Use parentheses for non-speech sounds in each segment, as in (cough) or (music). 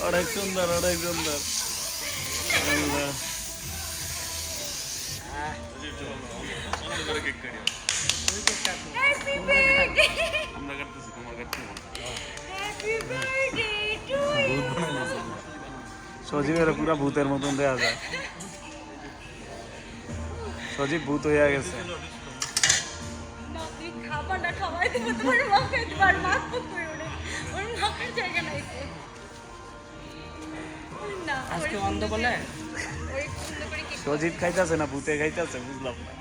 অনেক সুন্দর অনেক সুন্দর! সজীবের পুরা ভূতের মতন দেওয়া যায় সজীব ভূত হইয়া গেছে দেবো তোমার মাকে তোমার মা তো করে ওরে ওর মাকের জায়গা নাই না আজকে অন্ধ বলে? সজীব খাইতেছে না ভূতে খাইতেছে বুঝলাম না।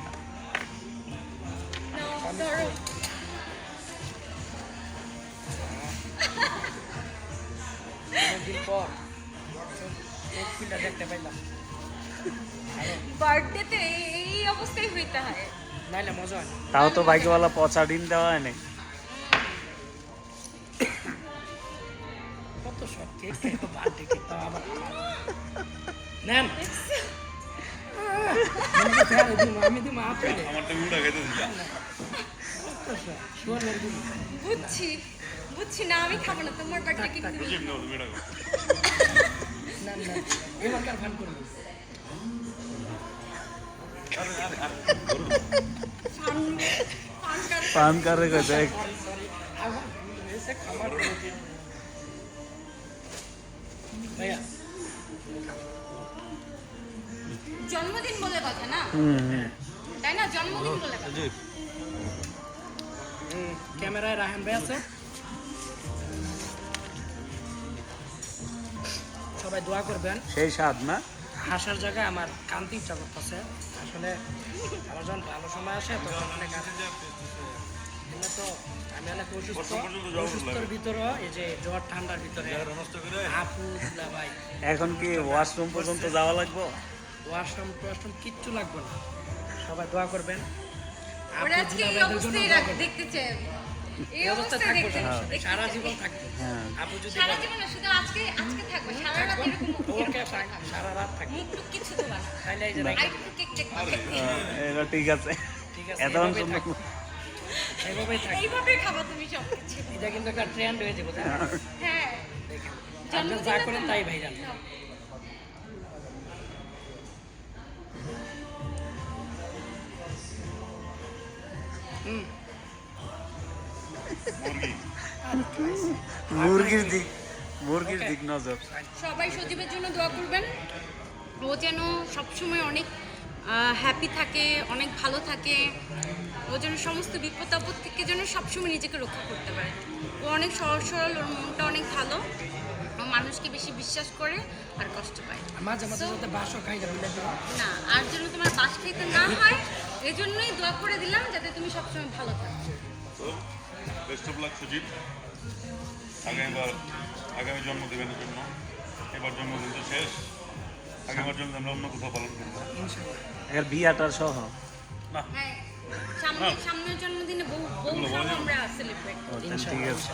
ধরো। অনেকদিন পর দেখতে পাইলাম। বার্থডেতে এই অবস্থায় হইতে হয়। না তাও তো বাইকওয়ালা পচা ডিম দেওয়া হয় নাই। কত সব কেক খাইবো বার্থডে কেক তাও আবার নেন। আমি আমারটা খাইতে বুঝছি বুঝছি না আমি খাব না তোমার বার্থডে কেক তুমি? না না এবার কার ফান করব? ফান ফান কার- পান কারে কই দেখ সরি সরি আবার এসে খাবার দিয়েছে। ভাইয়া জন্মদিন বলে কথা না হুম হুম তাই না জন্মদিন বলে কথা হুম, ক্যামেরায় রাহান ভাই আছে সবাই দোয়া করবেন সেই স্বাদ না হাসার জায়গায় আমার কান্তি ইচ্ছা করতেছে। আসলে আমার যখন ভালো সময় আসে তখন অনেক এমনি তো আমি অনেক অসুস্থ। অসুস্থর ভিতরে এই যে জ্বর ঠান্ডার ভিতরে আপু ভাই এখন কি ওয়াশরুম পর্যন্ত যাওয়া লাগবো? ওয়াশরুম টোয়াশরুম কিচ্ছু লাগবে না। সবাই দোয়া করবেন। আপু, ওরা আজকে দুলা এই ভাইদের জন্য অবস্থায় দোয়া রাখ- করবেন। দেখতে চাই এই থাকব সারা-। জীবন থাকব। হ্যাঁ। আপু যদি সারা জীবন শুধু আজকে আজকে থাকবে। সারা রাত এরকম ওকে সারা রাত থাকবে। মুখ কিছু দেবা না। তাইলে এই যে আরেকটু কেক টেক এটা ঠিক আছে। ঠিক আছে এত সুন্দর এইভাবেই থাক। এইভাবে খাবা তুমি সব কিছু। এটা কিন্তু একটা ট্রেন্ড হয়ে যাবে হ্যাঁ। যা করেন তাই ভাইরাল। হুম। মুরগির দিক মুরগির দিক নজর। সবাই সজীবের জন্য দোয়া করবেন। ও যেন সবসময় অনেক হ্যাপি থাকে অনেক ভালো থাকে। ও যেন সমস্ত বিপদ আপদ থেকে যেন সবসময় নিজেকে রক্ষা করতে পারে। ও অনেক সহজ সরল ওর মনটা অনেক ভালো। ও মানুষকে বেশি বিশ্বাস করে আর কষ্ট পায়। মাঝে মাঝে যাতে বাসও খাই না আর যেন তোমার বাস খেতে না হয় এজন্যই দোয়া করে দিলাম যাতে তুমি সবসময় ভালো থাকো। বেস্ট অফ লাক সুজিত আগামীবার আগামী জন্মদিনের জন্য এবার জন্মদিন তো শেষ আগামীবার জন্য আমরা অন্য কোথাও পালন করব। এর বিয়াটার সহ? না। হ্যাঁ সামনের জন্মদিনে সহ আমরা সেলিব্রেট ও, তাহলে ঠিক ইনশাল্লাহ আছে।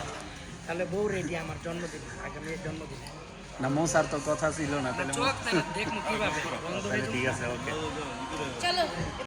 তাহলে বউ রেডি আমার জন্মদিন আগামী জন্মদিন। না মোসার তো কথা ছিল না তাহলে চোখ তাহলে দেখব কীভাবে। বন্ধ (laughs) তাহলে ঠিক আছে ওকে। চলো।